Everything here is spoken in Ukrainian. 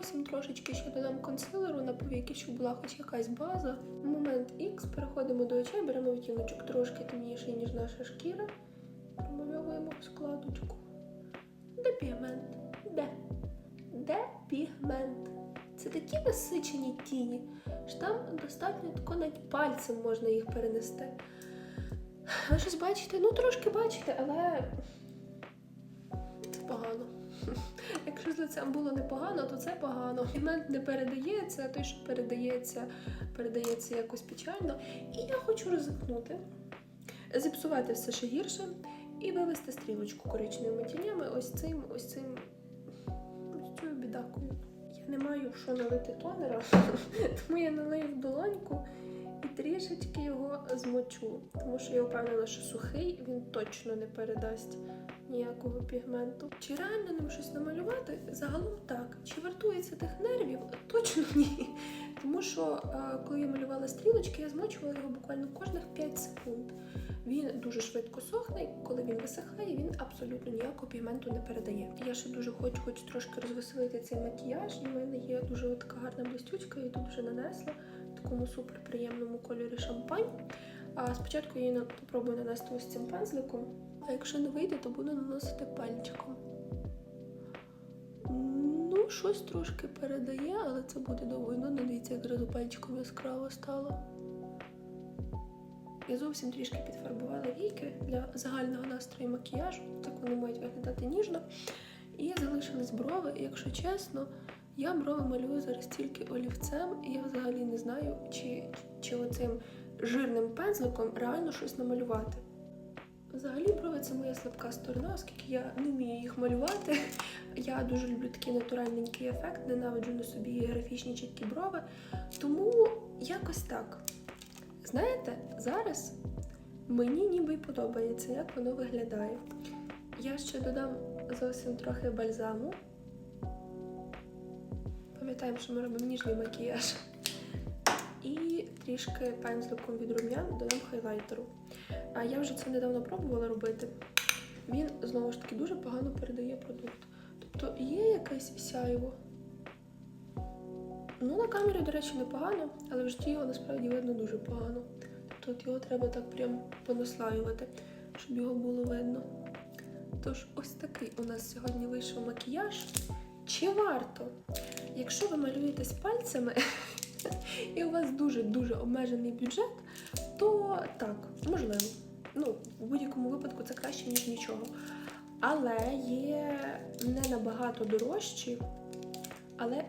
зовсім трошечки ще додам консилеру на повіки, щоб була хоч якась база. Момент X, переходимо до очей, беремо відтіночок трошки темніший, ніж наша шкіра. Промальовуємо в складочку. Де пігмент? Де? Де пігмент? Це такі насичені тіні, що там достатньо тако навіть пальцем можна їх перенести. Ви щось бачите? Ну, трошки бачите, але це погано. Якщо з лицем було непогано, то це погано. Пігмент не передається, а той, що передається, передається якось печально. І я хочу ризикнути, зіпсувати все ще гірше і вивести стрілочку коричневими тінями ось цим, ось цим, ось цією бідакою. Я не маю що налити тонера, тому я налию в долоньку і трішечки його змочу. Тому що я впевнена, що сухий він точно не передасть ніякого пігменту. Чи реально ним щось намалювати? Загалом так. Чи вартується тих нервів? Точно ні. Тому що е, коли я малювала стрілочки, я змочувала його буквально кожних 5 секунд. Він дуже швидко сохне, і коли він висихає, він абсолютно ніякого пігменту не передає. Я ще дуже хочу, хочу трошки розвеселити цей макіяж. І в мене є дуже така гарна блистючка, я її тут вже нанесла в такому супер приємному кольорі шампань. А спочатку я її попробую нанести ось цим пензликом. А якщо не вийде, то буду наносити пальчиком. Ну, щось трошки передає, але це буде довго. Ну, дивіться, як зразу пальчиком яскраво стало. Я зовсім трішки підфарбувала війки для загального настрою макіяжу. Так вони мають виглядати ніжно. І залишились брови. І якщо чесно, я брови малюю зараз тільки олівцем, і я взагалі не знаю, чи, чи оцим жирним пензликом реально щось намалювати. Взагалі, брови це моя слабка сторона, оскільки я не вмію їх малювати. Я дуже люблю такий натуральненький ефект, ненавиджу на собі графічні чіткі брови. Тому якось так. Знаєте, зараз мені ніби й подобається, як воно виглядає. Я ще додам зовсім трохи бальзаму. Пам'ятаємо, що ми робимо ніжний макіяж. І трішки пензликом від рум'ян додам хайлайтеру. А я вже це недавно пробувала робити. Він знову ж таки дуже погано передає продукт. Тобто є якесь сяйво. Ну, на камері, до речі, непогано, але в житті його насправді видно дуже погано. Тобто його треба так прям понаслаювати, щоб його було видно. Тож, ось такий у нас сьогодні вийшов макіяж. Чи варто? Якщо ви малюєтесь пальцями і у вас дуже-дуже обмежений бюджет, то так, можливо. Ну, в будь-якому випадку це краще, ніж нічого. Але є не набагато дорожчі, але